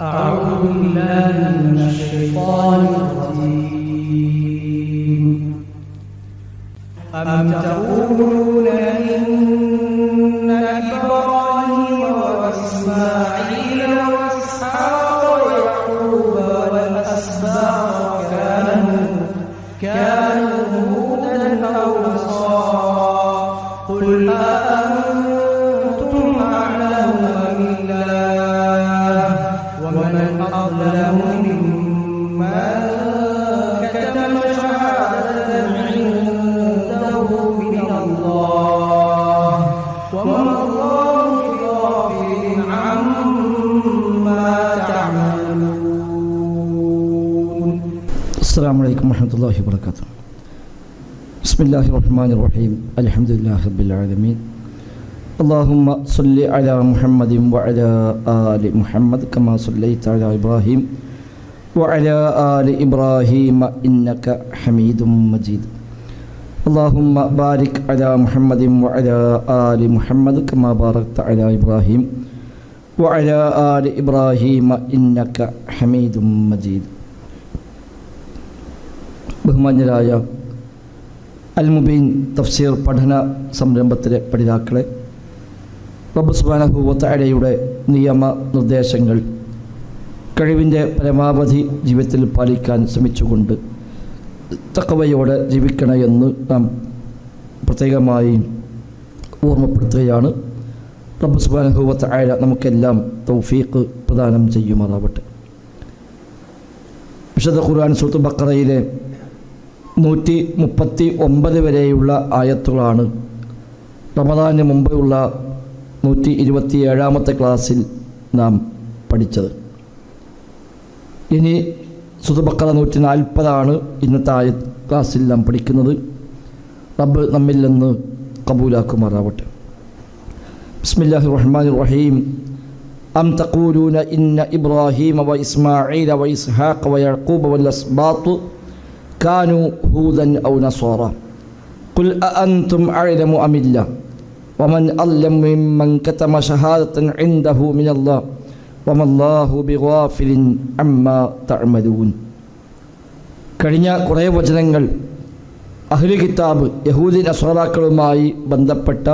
أعوذ بالله من الشيطان الرجيم. أم تقولون وما الله تعملون السلام عليكم ورحمة الله وبركاته. بسم الله الرحمن الرحيم. الحمد لله رب العالمين. اللهم صل على محمد وعلى آل محمد كما صليت على إبراهيم وعلى آل إبراهيم إنك حميد مجيد. اللهم بارك على محمد وعلى آل محمد كما باركت على إبراهيم وعلى آل إبراهيم إنك حميد مجيد ബഹുമാന്യരായ അൽ മുബീൻ തഫ്സീർ പഠന സംരംഭത്തിലെ പഠിതാക്കളെ റബ്ബ് സുബാനഹുവത്തയുടെ നിയമ നിർദ്ദേശങ്ങൾ കഴിവിൻ്റെ പരമാവധി ജീവിതത്തിൽ പാലിക്കാൻ ശ്രമിച്ചുകൊണ്ട് തക്കവയോടെ ജീവിക്കണമെന്ന് നാം പ്രത്യേകമായി ഓർമ്മപ്പെടുത്തുകയാണ്. റബ്ബ് സുബാനഹുവത്ത നമുക്കെല്ലാം തൗഫീഖ് പ്രദാനം ചെയ്യുമാറാവട്ടെ. വിശദ ഖുർആൻ സൂത്ത് ബക്കറയിലെ നൂറ്റി മുപ്പത്തി ഒമ്പത് വരെയുള്ള ആയത്തുകളാണ് റമദാന് മുമ്പുള്ള നൂറ്റി ഇരുപത്തി ഏഴാമത്തെ ക്ലാസ്സിൽ നാം പഠിച്ചത്. ഇനി സുതുബക്കറ നൂറ്റി നാൽപ്പതാണ് ഇന്നത്തെ ആയ ക്ലാസ്സിൽ നാം പഠിക്കുന്നത് റബ്ബ് നമ്മിൽ നിന്ന് കബൂലാക്കുമാറാവട്ടെ ബിസ്മില്ലാഹി റഹ്മാൻ റഹീം أم تقولون إن إبراهيم وإسماعيل وإسحاق ويعقوب والأسباط كانوا هودا أو نصارى قل أأنتم أعلم أم الله ومن أظلم ممن كتم شهادة عنده من الله വമല്ലാഹു ബിഗാഫിലിൻ അമ്മ തഅമലൂൻ. കഴിഞ്ഞ കുറേ വചനങ്ങൾ അഹ്ലു കിതാബ് യഹൂദി അസ്വറാക്കളുമായി ബന്ധപ്പെട്ട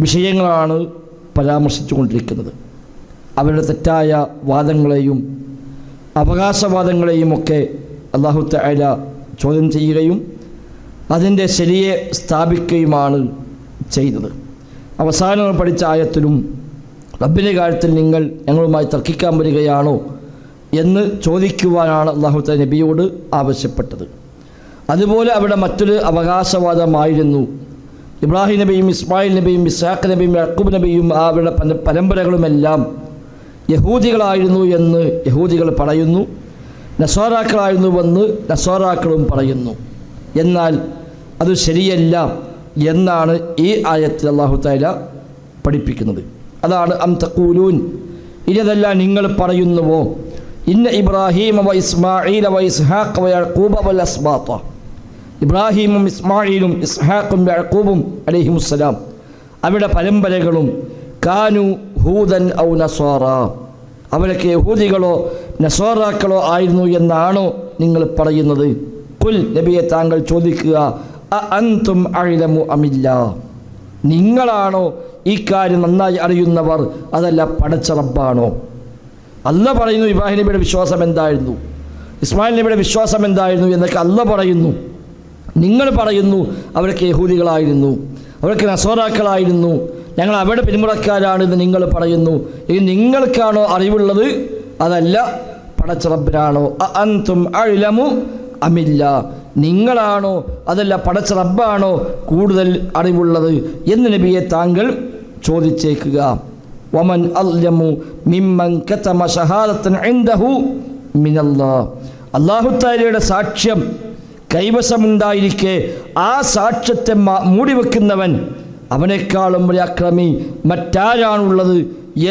വിഷയങ്ങളാണ് പരാമർശിച്ചുകൊണ്ടിരിക്കുന്നത്. അവരുടെ തെറ്റായ വാദങ്ങളെയും അവകാശവാദങ്ങളെയും ഒക്കെ അള്ളാഹു തഅല ചോദ്യം ചെയ്യുകയും അതിന്റെ ശരിയെ സ്ഥാപിക്കുകയുമാണ് ചെയ്തത്. അവസാനം പഠിച്ച ആയത്തിലും റബ്ബിന്റെ കാര്യത്തിൽ നിങ്ങൾ ഞങ്ങളുമായി തർക്കിക്കാൻ വരികയാണോ എന്ന് ചോദിക്കുവാനാണ് അള്ളാഹു തആല നബിയോട് ആവശ്യപ്പെട്ടത്. അതുപോലെ അവിടെ മറ്റൊരു അവകാശവാദമായിരുന്നു. ഇബ്രാഹിം നബിയും ഇസ്മായിൽ നബിയും ഇസാഖ് നബിയും യക്കൂബ് നബിയും അവരുടെ പരമ്പരകളുമെല്ലാം യഹൂദികളായിരുന്നു എന്ന് യഹൂദികൾ പറയുന്നു. നസോറാക്കളായിരുന്നുവെന്ന് നസോറാക്കളും പറയുന്നു. എന്നാൽ അത് ശരിയല്ല എന്നാണ് ഈ ആയത്തിൽ അള്ളാഹു തല പഠിപ്പിക്കുന്നത്. അതാണ് അം തക്കൂലൂൻ ഇനിയതെല്ലാം നിങ്ങൾ പറയുന്നുവോ? ഇന്ന ഇബ്രാഹിം അവ ഇസ്മായിൽ അവ ഇസ്ഹാഖ് അവ യഴക്കൂബ് അവൽ അസ്ബാത്ത. ഇബ്രാഹീമും ഇസ്മായിലും ഇസ്ഹാഖും യഴക്കൂബും അലഹിമുസ്സലാം. അവരുടെ പരമ്പരകളും കാനു ഹൂദൻ ഔ നസ്വാറ. അവരൊക്കെ യഹൂദികളോ നസോറാക്കളോ ആയിരുന്നു എന്നാണോ നിങ്ങൾ പറയുന്നത്. കുൽ നബിയെ താങ്കൾ ചോദിക്കുക അ അൻതും അഴിലമു അമില്ല? നിങ്ങളാണോ ഈ കാര്യം നന്നായി അറിയുന്നവർ അതല്ല പടച്ച റബ്ബാണോ? അല്ല പറയുന്നു ഇബ്രാഹിം നബിയുടെ വിശ്വാസം എന്തായിരുന്നു? ഇസ്മായിൽ നബിയുടെ വിശ്വാസം എന്തായിരുന്നു എന്നൊക്കെ അല്ല പറയുന്നു. നിങ്ങൾ പറയുന്നു അവരൊക്കെ യഹൂദികളായിരുന്നു. അവരൊക്കെ നസോറാക്കളായിരുന്നു. ഞങ്ങൾ അവരുടെ പിന്മുറക്കാരാണെന്ന് നിങ്ങൾ പറയുന്നു. ഇത് നിങ്ങൾക്കാണോ അറിവുള്ളത്? അതല്ല പടച്ചറബിനാണോ അന്തും അഴിലമു അമില്ല. നിങ്ങളാണോ അതല്ല പടച്ച റബ്ബാണോ കൂടുതൽ അറിവുള്ളത് എന്ന് നബിയെ താങ്കൾ ചോദിച്ചേക്കുക. വമൻ അല്ലമു മിമ്മൻ കതമ ഷഹാദത്തൻ ഇൻദഹു മിനല്ലാഹ്. അല്ലാഹു തആലയുടെ സാക്ഷ്യം കൈവശമുണ്ടായിരിക്കെ ആ സാക്ഷ്യത്തെ മൂടിവെക്കുന്നവൻ അവനേക്കാളും വലിയ അക്രമി മറ്റാരാണുള്ളത്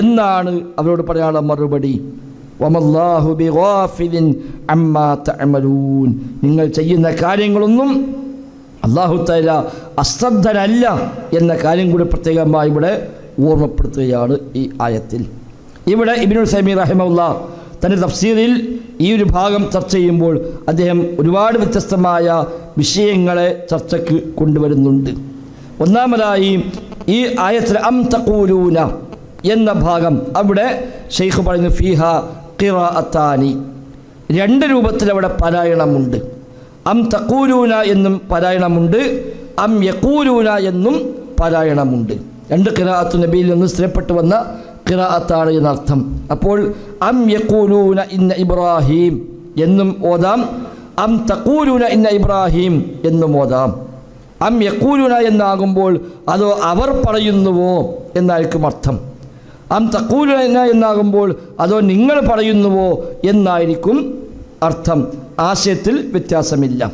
എന്നാണ് അവരോട് പറയാനുള്ള മറുപടി. നിങ്ങൾ ചെയ്യുന്ന കാര്യങ്ങളൊന്നും അള്ളാഹു തല അശ്രദ്ധരല്ല എന്ന കാര്യം കൂടി പ്രത്യേകമായി ഇവിടെ ഓർമ്മപ്പെടുത്തുകയാണ് ഈ ആയത്തിൽ. ഇവിടെ ഇബിനുൽ സമീർ റഹിമുല്ല തന്റെ തഫ്സീറിൽ ഈ ഒരു ഭാഗം ചർച്ച ചെയ്യുമ്പോൾ അദ്ദേഹം ഒരുപാട് വ്യത്യസ്തമായ വിഷയങ്ങളെ ചർച്ചയ്ക്ക് കൊണ്ടുവരുന്നുണ്ട്. ഒന്നാമതായി ഈ ആയത്തിൽ അം തക്കൂലൂന എന്ന ഭാഗം അവിടെ ഷെയ്ഖ് പറയുന്നു ഫിഹ ഖിറാഅത്താനി. രണ്ട് രൂപത്തിൽ അവിടെ പാരായണമുണ്ട്. അം തക്കൂലൂന എന്നും പാരായണമുണ്ട് അം യക്കൂലൂന എന്നും പാരായണമുണ്ട്. രണ്ട് കിറാഅത്തു നബിയിൽ നിന്ന് സ്ഥിരപ്പെട്ടു വന്ന കിറാഅത്താണ് എന്നർത്ഥം. അപ്പോൾ അം യക്കൂലൂന ഇന്ന ഇബ്രാഹിം എന്നും ഓതാം അം തക്കൂലൂന ഇന്ന ഇബ്രാഹിം എന്നും ഓതാം. അം യക്കൂലുന എന്നാകുമ്പോൾ അതോ അവർ പറയുന്നുവോ എന്നായിരിക്കും അർത്ഥം. അം തക്കൂലുന എന്നാകുമ്പോൾ അതോ നിങ്ങൾ പറയുന്നുവോ എന്നായിരിക്കും അർത്ഥം. ആശയത്തിൽ വ്യത്യാസമില്ല.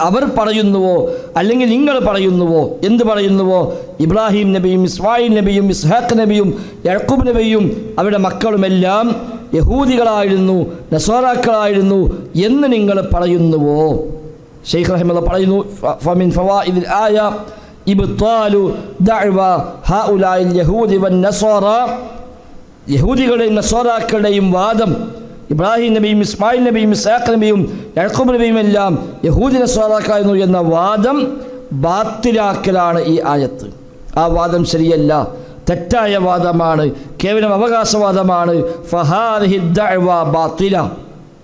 അവർ പറയുന്നുവോ അല്ലെങ്കിൽ നിങ്ങൾ പറയുന്നുവോ എന്ത് പറയുന്നുവോ? ഇബ്രാഹിം നബിയും ഇസ്മായിൽ നബിയും ഇസ്ഹാഖ് നബിയും യഴക്കൂബ് നബിയും അവരുടെ മക്കളുമെല്ലാം യഹൂദികളായിരുന്നു നസോറാക്കളായിരുന്നു എന്ന് നിങ്ങൾ പറയുന്നുവോ? ഷെയ്ഖ് റഹിമല്ല പറയുന്നു ഫമിൻ ഫവാ ഇതിൽ ആയ ഇബ്താലു ദഅവ ഹഉലാഇൽ യഹൂദി വൻ നസോറ യഹൂദികളുടെയും നസോറാക്കളുടെയും വാദം ഇബ്രാഹിം നബിയും ഇസ്മായിൽ നബിയും ഇസാഖ് നബിയും യഴക്കൂബ് നബിയും എല്ലാം യഹൂദിനെ സ്വാതാക്കായിരുന്നു എന്ന വാദം ബാത്തിലാക്കലാണ് ഈ ആയത്ത്. ആ വാദം ശരിയല്ല. തെറ്റായ വാദമാണ്. കേവലം അവകാശവാദമാണ്. ബാത്തില.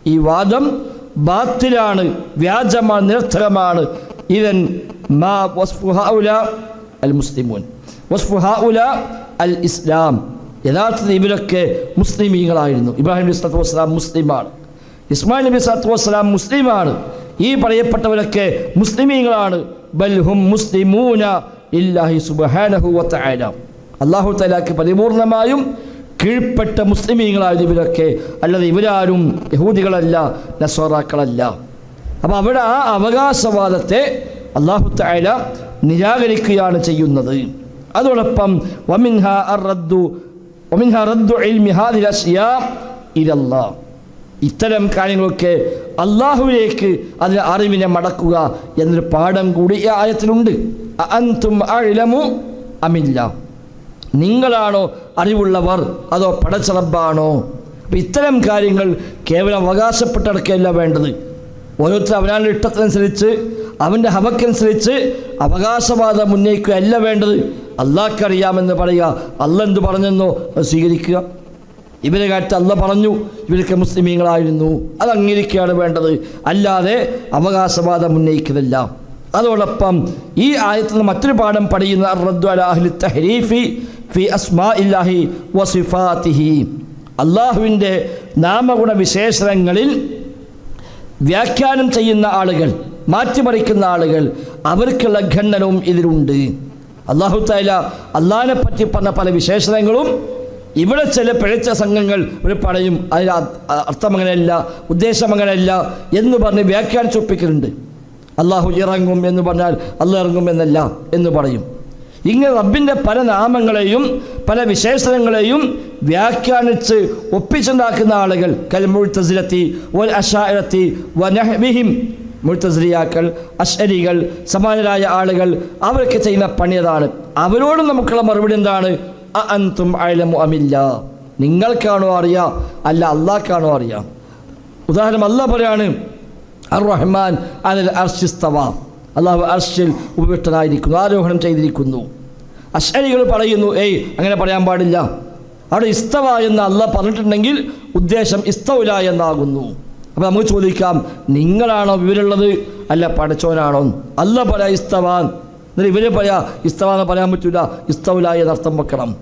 ഈ വാദം ബാത്തിലാണ്. വ്യാജമാണ് നിരർത്ഥകമാണ്. ഇവൻ മാ വസ്ഫു ഹൗല അൽ മുസ്ലിമൂൻ. വസ്ഫു ഹൗല അൽ ഇസ്ലാം. യഥാർത്ഥത്തിൽ ഇവരൊക്കെ മുസ്ലിമീങ്ങളായിരുന്നു. ഇബ്രാഹിം നബി സ്വലാത്തു വസ്സലാം മുസ്ലിമാണ് ഇസ്മായിൽ നബി സ്വലാത്തു വസ്സലാം മുസ്ലിമാണ് ഈ പറയപ്പെട്ടവരൊക്കെ മുസ്ലിമീങ്ങളാണ്. ബൽഹും മുസ്ലിമൂന അല്ലാഹു തആലാക്ക് പരിപൂർണമായും കീഴ്പ്പെട്ട മുസ്ലിമീങ്ങളായത് ഇവരൊക്കെ അല്ലാതെ ഇവരാരും യഹൂദികളല്ല നസോറാക്കളല്ല അപ്പോൾ അവിടെ ആ അവകാശവാദത്തെ അള്ളാഹു തായ നിരാകരിക്കുകയാണ് ചെയ്യുന്നത്. അതോടൊപ്പം വമിൻഹ അറദ്ദു റദ്ദു ഇത്തരം കാര്യങ്ങളൊക്കെ അള്ളാഹുവിലേക്ക് അതിന് അറിവിനെ മടക്കുക എന്നൊരു പാഠം കൂടി ഈ ആയത്തിലുണ്ട്. അമില്ല നിങ്ങളാണോ അറിവുള്ളവർ? അതോ പടച്ചറബാണോ അപ്പം ഇത്തരം കാര്യങ്ങൾ കേവലം അവകാശപ്പെട്ടടക്കല്ല വേണ്ടത്. ഓരോരുത്തർ അവനവന്റെ ഇഷ്ടത്തിനനുസരിച്ച് അവന്റെ ഹവക്കനുസരിച്ച് അവകാശവാദം ഉന്നയിക്കുകയല്ല വേണ്ടത്. അള്ളാഹ്ക്കറിയാമെന്ന് പറയുക. അല്ല എന്ത് പറഞ്ഞെന്നോ അത് സ്വീകരിക്കുക. ഇവരെ കാര്യത്തിൽ അല്ല പറഞ്ഞു ഇവരൊക്കെ മുസ്ലിമീങ്ങളായിരുന്നു. അത് അംഗീകരിക്കുകയാണ് വേണ്ടത്. അല്ലാതെ അവകാശവാദം ഉന്നയിക്കുന്നില്ല അതോടൊപ്പം ഈ ആയത്തിൽ നിന്ന് മറ്റൊരു പാഠം പഠിക്കുന്ന ഫി അള്ളാഹുവിന്റെ നാമഗുണ വിശേഷണങ്ങളിൽ വ്യാഖ്യാനം ചെയ്യുന്ന ആളുകൾ മാറ്റിമറിക്കുന്ന ആളുകൾ അവർക്കുള്ള ഖണ്ഡനവും ഇതിലുണ്ട്. അള്ളാഹു താല അള്ളാഹിനെ പറ്റി പറഞ്ഞ പല വിശേഷണങ്ങളും ഇവിടെ ചില പിഴച്ച സംഘങ്ങൾ ഒരു പറയും അതിന് അർത്ഥം അങ്ങനെയല്ല ഉദ്ദേശം അങ്ങനെയല്ല എന്ന് പറഞ്ഞ് വ്യാഖ്യാനിച്ചൊപ്പിക്കലുണ്ട്. അള്ളാഹു ഇറങ്ങും എന്ന് പറഞ്ഞാൽ അള്ളാഹ് ഇറങ്ങും എന്നല്ല എന്ന് പറയും. ഇങ്ങനെ റബ്ബിന്റെ പല നാമങ്ങളെയും പല വിശേഷണങ്ങളെയും വ്യാഖ്യാനിച്ച് ഒപ്പിച്ചുണ്ടാക്കുന്ന ആളുകൾ കൽ മുഴുത്തസിലെത്തി വൽ അഷായത്തി വനഹ്മിഹിം മുഴുത്തസിലിയാക്കൾ അശ്വരികൾ സമാനരായ ആളുകൾ അവർക്ക് ചെയ്യുന്ന പണിയതാണ് അവരോട് നമുക്കുള്ള മറുപടി എന്താണ്? അ അൻതും അയലമു അമില്ല നിങ്ങൾക്കാണോ അറിയാം? അല്ല അള്ളാഹ്ക്കാണോ അറിയാം? ഉദാഹരണം അല്ല പറയാണ് അർ റഹ്മാൻ അനിൽ അർഷിസ്തവ അള്ളാഹു അർഷിൽ ഉപവിഷ്ടനായിരിക്കുന്നു ആരോഹണം ചെയ്തിരിക്കുന്നു. അശ്വരികൾ പറയുന്നു ഏയ് അങ്ങനെ പറയാൻ പാടില്ല. അവിടെ ഇസ്തവ എന്ന് അല്ല പറഞ്ഞിട്ടുണ്ടെങ്കിൽ ഉദ്ദേശം ഇസ്തവില എന്നാകുന്നു. അപ്പോൾ നമുക്ക് ചോദിക്കാം നിങ്ങളാണോ ഇവരുള്ളത് അല്ല പഠിച്ചവനാണോ? അല്ല പറയാ ഇസ്തവാൻ എന്നിട്ട് ഇവർ പറയാ ഇസ്തവ എന്ന് പറയാൻ പറ്റില്ല ഇസ്തവുല എന്നർത്ഥം വെക്കണം.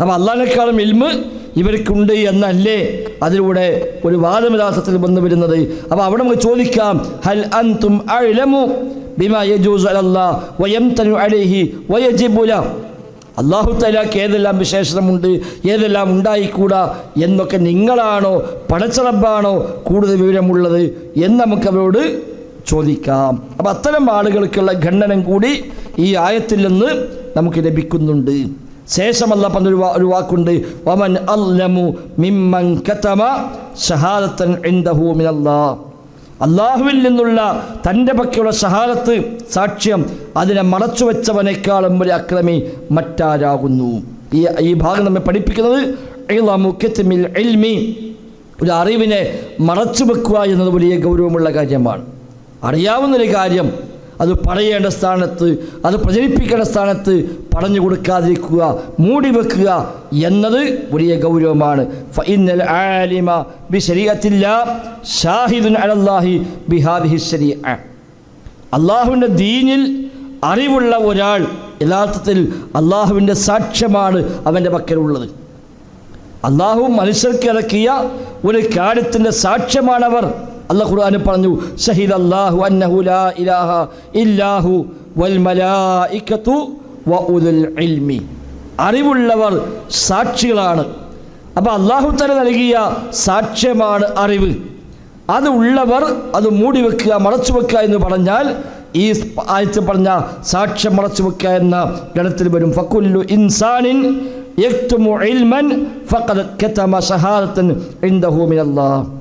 അപ്പോൾ അള്ളാഹിനേക്കാളും ഇൽമ് ഇവർക്കുണ്ട് എന്നല്ലേ അതിലൂടെ ഒരു വാദമിതാസത്തിൽ വന്നു വരുന്നത്. അപ്പോൾ അവിടെ നമുക്ക് ചോദിക്കാം ഹൽ അൻതും അഅ്ലമു ബിമാ യജൂസു ഏതെല്ലാം വിശേഷണമുണ്ട് ഏതെല്ലാം ഉണ്ടായിക്കൂടാ എന്നൊക്കെ നിങ്ങളാണോ പടച്ചറബാണോ കൂടുതൽ വിവരമുള്ളത് എന്ന് നമുക്ക് അവരോട് ചോദിക്കാം. അപ്പം അത്തരം ആളുകൾക്കുള്ള ഖണ്ഡനം കൂടി ഈ ആയത്തിൽ നിന്ന് നമുക്ക് ലഭിക്കുന്നുണ്ട്. ശേഷമല്ല പറഞ്ഞൊരു ഒരു വാക്കുണ്ട്. വമൻ അല്ലമു മിമ്മൻ കതമ ഷഹാദത്തൻ ഇൻദഹു മിനല്ലാഹ്. അള്ളാഹുവിൽ നിന്നുള്ള തന്റെ പക്കലുള്ള ഷഹാദത്ത് സാക്ഷ്യം അതിനെ മറച്ചു വെച്ചവനേക്കാളും ഒരു അക്രമി മറ്റാരാകുന്നു. ഈ ഈ ഭാഗം നമ്മെ പഠിപ്പിക്കുന്നത് ഒരു അറിവിനെ മറച്ചു വെക്കുക എന്നത് വലിയ ഗൗരവമുള്ള കാര്യമാണ്. അറിയാവുന്നൊരു കാര്യം അത് പറയേണ്ട സ്ഥാനത്ത് അത് പ്രചരിപ്പിക്കേണ്ട സ്ഥാനത്ത് പറഞ്ഞു കൊടുക്കാതിരിക്കുക മൂടി വെക്കുക എന്നത് വലിയ ഗൗരവമാണ്. അള്ളാഹുവിന്റെ ദീനിൽ അറിവുള്ള ഒരാൾ യഥാർത്ഥത്തിൽ അള്ളാഹുവിന്റെ സാക്ഷ്യമാണ് അവന്റെ പക്കലുള്ളത്. അള്ളാഹു മനുഷ്യർക്ക് ഇറക്കിയ ഒരു കാര്യത്തിന്റെ സാക്ഷ്യമാണവർ. അള്ളാഹ് ഖുർആനിൽ പറഞ്ഞു ഷഹീദ് അല്ലാഹു അന്നഹു ലാ ഇലാഹ ഇല്ലാഹു വൽ മലായികതു വ ഉദുൽ ഇൽമി. അറിവുള്ളവർ സാക്ഷികളാണ്. അപ്പോൾ അള്ളാഹു തല നൽകിയ സാക്ഷ്യമാണ് അറിവ്. അത് ഉള്ളവർ അത് മൂടി വെക്കുക മറച്ചു വെക്കുക എന്ന് പറഞ്ഞാൽ ഈ ആഴ്ച പറഞ്ഞ സാക്ഷ്യം മറച്ചു വെക്കുക എന്ന ഗണത്തിൽ വരും. ഫക്കുല്ലു ഇൻസാനിൻ യക്തുമു ഇൽമൻ ഫഖദ് കതമ ഷഹാദത്തൻ ഇൻദഹു മിനല്ലാഹ്.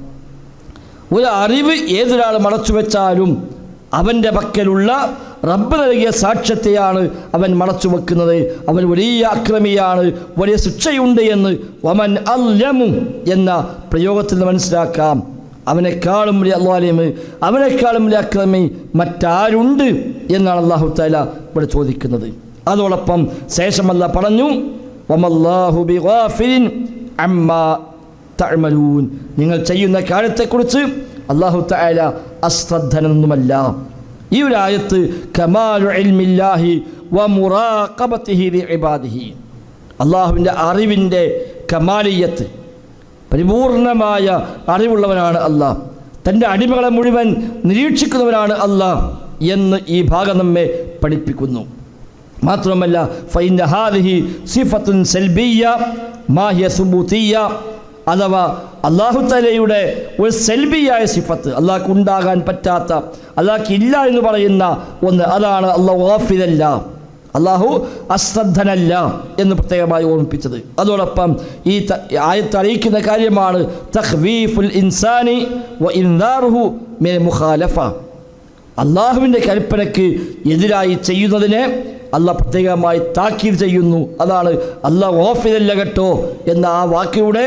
ഒരു അറിവ് ഏതൊരാൾ മറച്ചു വെച്ചാലും അവന്റെ പക്കലുള്ള റബ്ബ് നൽകിയ സാക്ഷ്യത്തെയാണ് അവൻ മറച്ചു വെക്കുന്നത്. അവൻ വലിയ അക്രമിയാണ് വലിയ ശിക്ഷയുണ്ട് എന്ന് വമൻ അല്ലമു എന്ന പ്രയോഗത്തിൽ നിന്ന് മനസ്സിലാക്കാം. അവനെക്കാളും വലിയ അള്ളാലിമ് അവനേക്കാളും വലിയ അക്രമി മറ്റാരുണ്ട് എന്നാണ് അള്ളാഹു താല ഇവിടെ ചോദിക്കുന്നത്. അതോടൊപ്പം ശേഷമല്ല പറഞ്ഞു വമല്ലാഹു ബിഗാഫിലിൻ അമ്മാ തഅമലൂൻ. നിങ്ങൾ ചെയ്യുന്ന കാര്യത്തെക്കുറിച്ച് അള്ളാഹു തആല അശ്രദ്ധനൊന്നുമല്ല. ഈ ഒരു ആയത്ത് അള്ളാഹുവിന്റെ അറിവിന്റെ കമാലിയത്ത് പരിപൂർണമായ അറിവുള്ളവനാണ് അള്ളാഹ് തന്റെ അടിമകളെ മുഴുവൻ നിരീക്ഷിക്കുന്നവനാണ് അള്ളാഹ് എന്ന് ഈ ഭാഗം നമ്മെ പഠിപ്പിക്കുന്നു. മാത്രമല്ല ഫൈൻ ഹാദിഹി സിഫത്തുൻ സെൽബിയ മാഹിയ സുബൂത്തിയ അഥവാ അള്ളാഹു തലയുടെ ഒരു സെൽബിയായ സിഫത്ത് അള്ളാഹ്ക്ക് ഉണ്ടാകാൻ പറ്റാത്ത അള്ളാഹ്ക്ക് ഇല്ല എന്ന് പറയുന്ന ഒന്ന് അതാണ് അള്ളാഹു വാഫിദല്ല അള്ളാഹു അശ്രദ്ധനല്ല എന്ന് പ്രത്യേകമായി ഓർമ്മിപ്പിച്ചത്. അതോടൊപ്പം ഈ ആയത്ത് അറിയിക്കുന്ന കാര്യമാണ് തഹ്വീഫുൽ ഇൻസാനി വ ഇൻദാർഹു മേ മുഖാലഫ. അള്ളാഹുവിന്റെ കൽപ്പനയ്ക്ക് എതിരായി ചെയ്യുന്നതിനെ അള്ളാഹ് പ്രത്യേകമായി താക്കീത് ചെയ്യുന്നു. അതാണ് അള്ളാഹ് ഓഫിതല്ല കേട്ടോ എന്ന ആ വാക്കിലൂടെ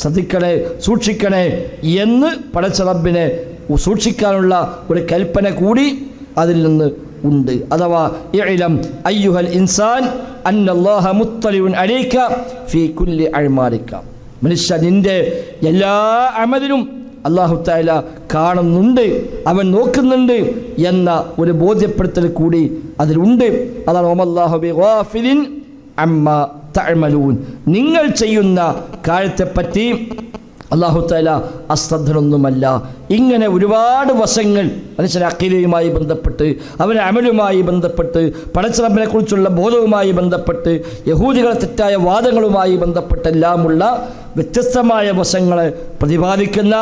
ശ്രദ്ധിക്കണേ സൂക്ഷിക്കണേ എന്ന് പടച്ച റബ്ബിനെ സൂക്ഷിക്കാനുള്ള ഒരു കൽപ്പന കൂടി അതിൽ നിന്ന് ഉണ്ട്. അഥവാ അയ്യുഹൽ ഇൻസാൻ അന്നല്ലാഹ ഫീ കുല്ലി മനുഷ്യ നിന്റെ എല്ലാ അമലിനും അള്ളാഹു താല കാണുന്നുണ്ട് അവൻ നോക്കുന്നുണ്ട് എന്ന ഒരു ബോധ്യപ്പെടുത്തൽ കൂടി അതിലുണ്ട്. അതാണ് ഓമല്ലാഹു അമ്മ തഅമലൂൻ. നിങ്ങൾ ചെയ്യുന്ന കാര്യത്തെപ്പറ്റി അള്ളാഹു തല അശ്രദ്ധനൊന്നുമല്ല. ഇങ്ങനെ ഒരുപാട് വശങ്ങൾ മനുഷ്യന്റെ അക്കീലയുമായി ബന്ധപ്പെട്ട് അവന്റെ അമലുമായി ബന്ധപ്പെട്ട് പടച്ചറമ്പിനെ കുറിച്ചുള്ള ബോധവുമായി ബന്ധപ്പെട്ട് യഹൂദികളെ തെറ്റായ വാദങ്ങളുമായി ബന്ധപ്പെട്ടെല്ലാമുള്ള വ്യത്യസ്തമായ വശങ്ങളെ പ്രതിപാദിക്കുന്ന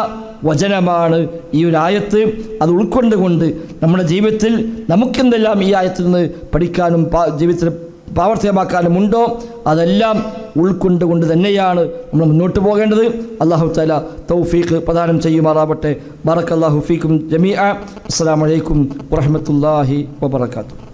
വചനമാണ് ഈ ഒരു ആയത്ത്. അത് ഉൾക്കൊണ്ടുകൊണ്ട് നമ്മുടെ ജീവിതത്തിൽ നമുക്കെന്തെല്ലാം ഈ ആയത്തിൽ നിന്ന് പഠിക്കാനും ജീവിതത്തിൽ പ്രാവർത്തികമാക്കാനുമുണ്ടോ അതെല്ലാം ഉൾക്കൊണ്ടുകൊണ്ട് തന്നെയാണ് നമ്മൾ മുന്നോട്ട് പോകേണ്ടത്. അള്ളാഹു താല തൗഫീഖ് പ്രദാനം ചെയ്യുമാറാവട്ടെ. ബറക്കല്ലാഹു ഫീഖും ജമീഅ. അസ്സാം വലൈക്കും വറഹമത്തല്ലാഹി വബർക്കാത്തു